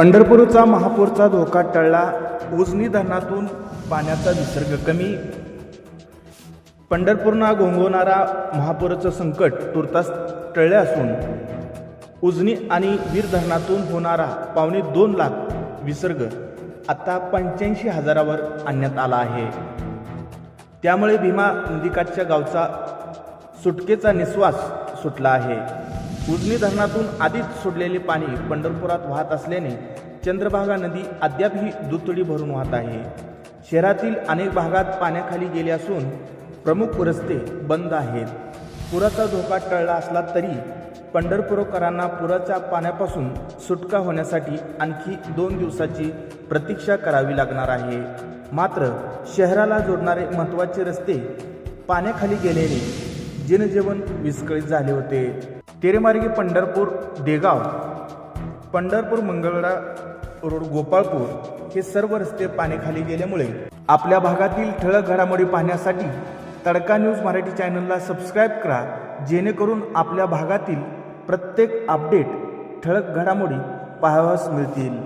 पंढरपूरचा महापूरचा धोका टळला उजनी धरणातून पाण्याचा विसर्ग कमी. पंढरपूरना घोंगवणारा महापुराचं संकट तुर्तास टळले असून उजनी आणि वीर धरणातून होणारा पावणे दोन लाख विसर्ग आता पंच्याऐंशी हजारावर आणण्यात आला आहे. त्यामुळे भीमा नदीकाठच्या गावचा सुटकेचा निश्वास सुटला आहे. उजनी धरणातून आधीच सोडलेले पाणी पंढरपुरात वाहत असल्याने चंद्रभागा नदी अद्यापही दुतडी भरून वाहत आहे. शहरातील अनेक भागात पाण्याखाली गेले असून प्रमुख रस्ते बंद आहेत. पुराचा धोका टळला असला तरी पंढरपूरकरांना पुराच्या पाण्यापासून सुटका होण्यासाठी आणखी दोन दिवसाची प्रतीक्षा करावी लागणार आहे. मात्र शहराला जोडणारे महत्त्वाचे रस्ते पाण्याखाली गेल्याने जनजीवन विस्कळीत झाले होते. तेरेमार्गी पंढरपूर देगाव पंढरपूर मंगळवेढा रोड गोपाळपूर हे सर्व रस्ते पाण्याखाली गेल्यामुळे आपल्या भागातील ठळक घडामोडी पाहण्यासाठी तडका न्यूज मराठी चॅनलला सबस्क्राईब करा जेणेकरून आपल्या भागातील प्रत्येक अपडेट ठळक घडामोडी पाहावयास मिळतील.